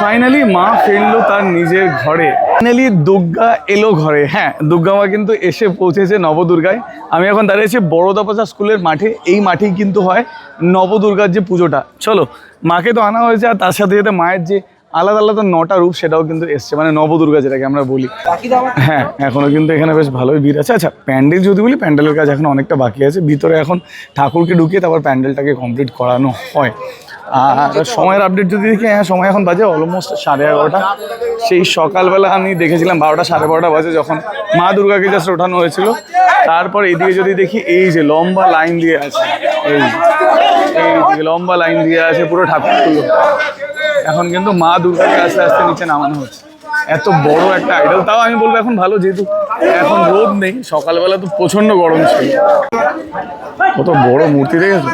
Finally মা ফিরলো তার নিজের ঘরে। ফাইনালি দুর্গা এলো ঘরে। হ্যাঁ দুর্গা মা কিন্তু এসে পৌঁছেছে নবদুর্গায়। আমি এখন দাঁড়িয়েছি বড়দাপাচা স্কুলের মাঠে। এই মাঠেই কিন্তু হয় নবদুর্গার যে পুজোটা। চলো, মাকে তো আনা হয়েছে আর তার সাথে সাথে মায়ের যে আলাদা আলাদা নটা রূপ সেটাও কিন্তু এসছে মানে নবদুর্গা যেটাকে আমরা বলি। হ্যাঁ এখনও কিন্তু এখানে বেশ ভালোই ভিড় আছে। আচ্ছা প্যান্ডেল যদি বলি, প্যান্ডেলের কাজ এখন অনেকটা বাকি আছে। ভিতরে এখন ঠাকুরকে ঢুকিয়ে তারপর প্যান্ডেলটাকে কমপ্লিট করানো হয়। আর সময়ের আপডেট যদি দেখি হ্যাঁ সময় এখন বাজে অলমোস্ট সাড়ে এগারোটা। সেই সকালবেলা আমি দেখেছিলাম বারোটা সাড়ে বারোটা বাজে যখন মা দুর্গাকে জাস্ট ওঠানো হয়েছিল। তারপর এইদিকে যদি দেখি এই যে লম্বা লাইন দিয়ে আছে এই যে, দিকে লম্বা লাইন দিয়ে আছে পুরো ঠাকুরগুলো। এখন কিন্তু মা দুর্গাকে আস্তে আস্তে নিচে নামানো হচ্ছে। এত বড় একটা আইডল তাও আমি বলব এখন ভালো যেহেতু এখন রোদ নেই সকালবেলা তো প্রচণ্ড গরম ছিল। কত বড় মূর্তি দেখেছ?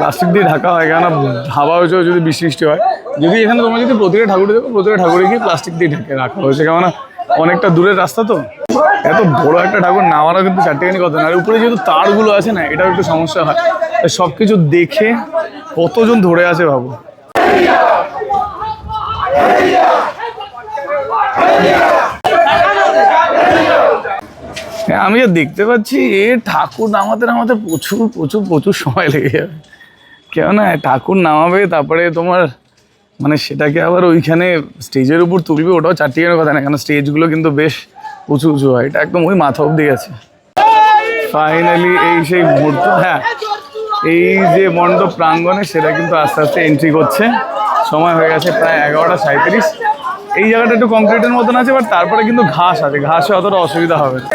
প্লাস্টিক দিয়ে ঢাকা হয়, কেননা হাওয়া হয়েছে, যদি বৃষ্টি হয়। যদি এখানে তোমার যদি প্রতিটা ঠাকুর দেখো, প্রতিটা ঠাকুরে গিয়ে প্লাস্টিক দিয়ে ঢেকে রাখা হয়েছে, কেননা অনেকটা দূরের রাস্তা তো। এত বড় একটা ঠাকুর নামানো কিন্তু চারটেখানি কথা না, আর উপরে যেহেতু তারগুলো আছে না, এটাও একটু সমস্যা হয়। সব কিছু দেখে কতজন ধরে আছে ভাবো আমি দেখতে পাচ্ছি, এ ঠাকুর নামাতে নামাতে প্রচুর প্রচুর প্রচুর সময় লেগে যাবে। কেননা ঠাকুর নামাবে, তারপরে তোমার মানে সেটাকে আবার ওইখানে স্টেজের উপর তুলবে, ওটাও চারটিখানের কথা না, কেন স্টেজগুলো কিন্তু বেশ উঁচু উঁচু হয়, এটা একদম ওই মাথা অব্দি গেছে ফাইনালি এই সেই মুহূর্ত হ্যাঁ এই যে মণ্ডপ প্রাঙ্গণে সেটা কিন্তু আস্তে আস্তে এন্ট্রি করছে। সময় হয়ে গেছে প্রায় এগারোটা সাঁত্রিশ এই জায়গাটা একটু কংক্রিটের মতন আছে বাট তারপরে কিন্তু ঘাস আছে, ঘাসে অতটা অসুবিধা হবে না।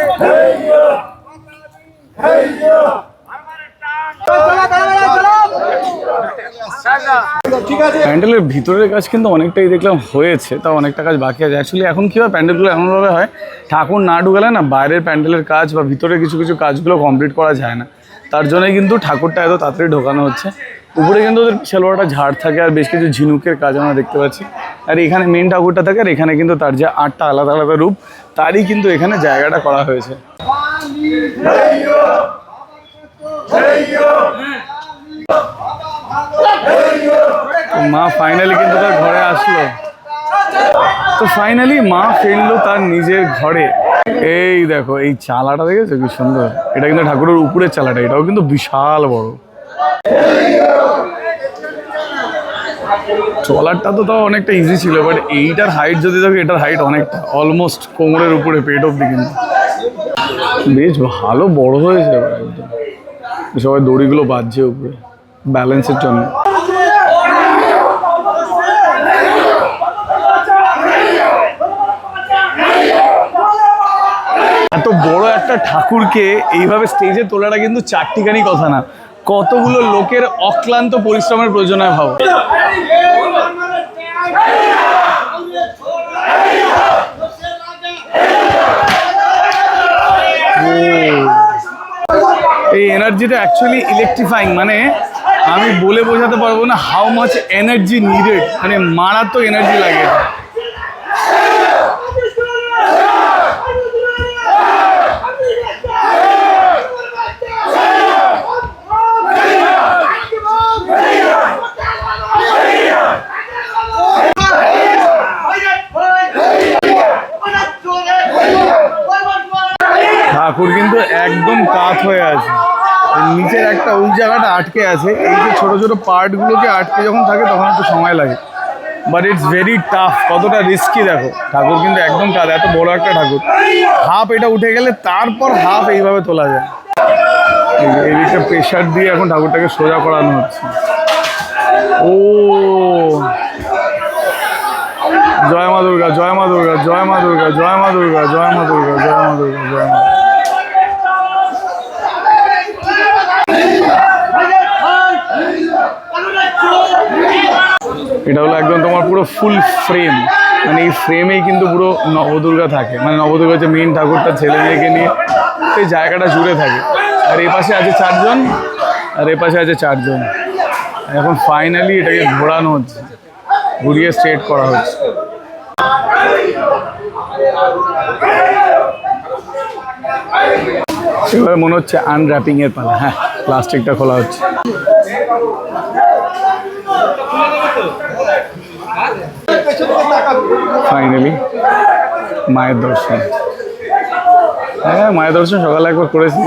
প্যান্ডেলের ভিতরের কাজ কিন্তু অনেকটাই দেখলাম হয়েছে তা অনেকটা কাজ বাকি আছে। অ্যাকচুয়ালি এখন কী হয়, প্যান্ডেলগুলো এমনভাবে হয়, ঠাকুর না ঢুকালে না বাইরের প্যান্ডেলের কাজ বা ভিতরে কিছু কিছু কাজগুলো কমপ্লিট করা যায় না। তার জন্যই কিন্তু ঠাকুরটা এত তাড়াতাড়ি ঢোকানো হচ্ছে। উপরে কিন্তু ওদের বিশাল বড় একটা ঝাড় থাকে আর বেশ কিছু ঝিনুকের কাজ আমরা দেখতে পাচ্ছি। আর এখানে মেন ঠাকুরটা থাকে আর এখানে কিন্তু তার যে আটটা আলাদা আলাদা রূপ, তারই কিন্তু এখানে জায়গাটা করা হয়েছে। মা ফাইনালি কিন্তু তার ঘরে আসলো। তো ফাইনালি মা ফিরলো তার নিজের ঘরে। এই দেখো, এই চালাটা দেখেছ? কি সুন্দর। এটা কিন্তু ঠাকুরের উপরের চালাটা, এটাও কিন্তু বিশাল বড়। চলারটা তো তাও অনেকটা ইজি ছিল বাট এইটার হাইট যদি দেখো, এটার হাইট অনেকটা অলমোস্ট কোমরের উপরে, পেট অব্দি কিন্তু। বেশ ভালো বড় হয়েছে একদম। সবাই দড়িগুলো বাজছে উপরে ব্যালেন্সের জন্য। এত বড় একটা ঠাকুরকে এইভাবে স্টেজে তোলাটা কিন্তু চারটিখানি কথা না। কতগুলো লোকের অক্লান্ত পরিশ্রমের প্রয়োজন হয় ভাবো এই এনার্জিটা অ্যাকচুয়ালি ইলেকট্রিফাইং মানে আমি বলে বোঝাতে পারব না হাউ মাচ এনার্জি নিডেড মানে মারাত্মক এনার্জি লাগে। কাত হয়ে আছে। নিচের একটা ওই জায়গাটা আটকে আছে। এই যে ছোট ছোট পার্টগুলোকে আটকে যখন থাকে, তখন একটু সময় লাগে। বাট ইটস ভেরি টাফ কতটা রিস্কি দেখো। ঠাকুর কিন্তু একদম কাজ এত বড় একটা ঠাকুর। হাফ এটা উঠে গেলে তারপর হাফ এইভাবে তোলা যায়। এই যে এদিকটা প্রেশার দিয়ে এখন ঠাকুরটাকে সোজা করানো হচ্ছে। ও। জয় মা দুর্গা, জয় মা দুর্গা, জয় মা দুর্গা, জয় মা দুর্গা, জয় মা দুর্গা, জয় মা দুর্গা, জয় মা এটা হলো একদম তোমার পুরো ফুল ফ্রেম মানে এই ফ্রেমেই কিন্তু পুরো নবদুর্গা থাকে। মানে নবদুর্গা যে মেন ঠাকুরটা, ছেলে মেয়েকে নিয়ে। সেই জায়গাটা জুড়ে থাকে। আর এই পাশে আছে চারজন। আর এ পাশে আছে চারজন। এখন ফাইনালি এটাকে ঘোরানো হচ্ছে। ঘুরিয়ে স্ট্রেট করা হচ্ছে। এবার মনে হচ্ছে আনর্যাপিং এর পালা। হ্যাঁ। প্লাস্টিকটা খোলা হচ্ছে। ফাইনালি মায়ের দর্শন। হ্যাঁ মায়ের দর্শন সকালে একবার করেছি।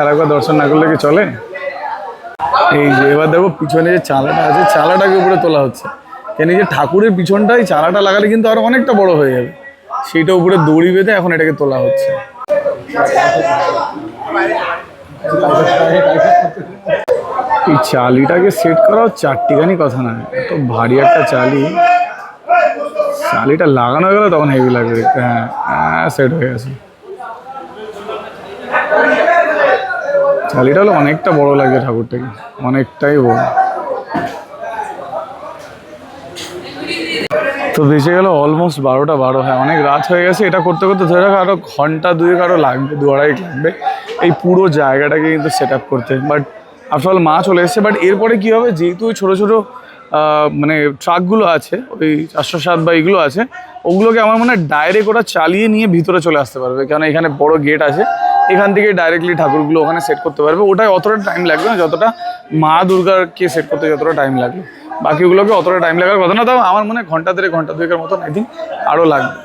আর একবার দর্শন না করলে কি চলে? এই যে, এবার দেখো পিছনে যে চালাটা আছে, চালাটাকে উপরে তোলা হচ্ছে। কেন যে ঠাকুরের পিছনটাই চালাটা লাগালে কিন্তু আরও অনেকটা বড় হয়ে যাবে। সেইটা উপরে দড়ি বেঁধে এখন এটাকে তোলা হচ্ছে। এই চালিটাকে সেট করাও চারটিখানি কথা না এত ভারী একটা চালি। চালিটা লাগানো গেলে তখন হেভি লাগবে। দেখতে। হ্যাঁ হ্যাঁ সেট হয়ে গেছে। চালিটা হলো অনেকটা বড় লাগে ঠাকুরটাকে, অনেকটাই বড়। তো বেঁচে গেল অলমোস্ট বারোটা বারো। হ্যাঁ অনেক রাত হয়ে গেছে। এটা করতে করতে ধরে রাখো আরও ঘণ্টা দুয়েক আরও লাগবে, দু আড়াই লাগবে। এই পুরো জায়গাটাকে কিন্তু সেট আপ করতে বাট আফটারঅল মা চলে এসেছে বাট এরপরে কী হবে? যেহেতু ওই ছোটো ছোটো মানে ট্রাকগুলো আছে, ওই চারশো সাত বা এগুলো আছে, ওগুলোকে আমার মনে হয় ডাইরেক্ট ওরা চালিয়ে নিয়ে ভিতরে চলে আসতে পারবে। কারণ এখানে বড় গেট আছে, এখান থেকে ডাইরেক্টলি ঠাকুরগুলো ওখানে সেট করতে পারবে। ওটাই অতটা টাইম লাগবে না, যতটা মা দুর্গাকে সেট করতে যতটা টাইম লাগবে। বাকিগুলোকে অতটা টাইম লাগার কথা না, তাও আমার মনে হয় ঘণ্টা দেড়েক, ঘণ্টা দুয়েকের মতন আই থিঙ্ক আরও লাগবে।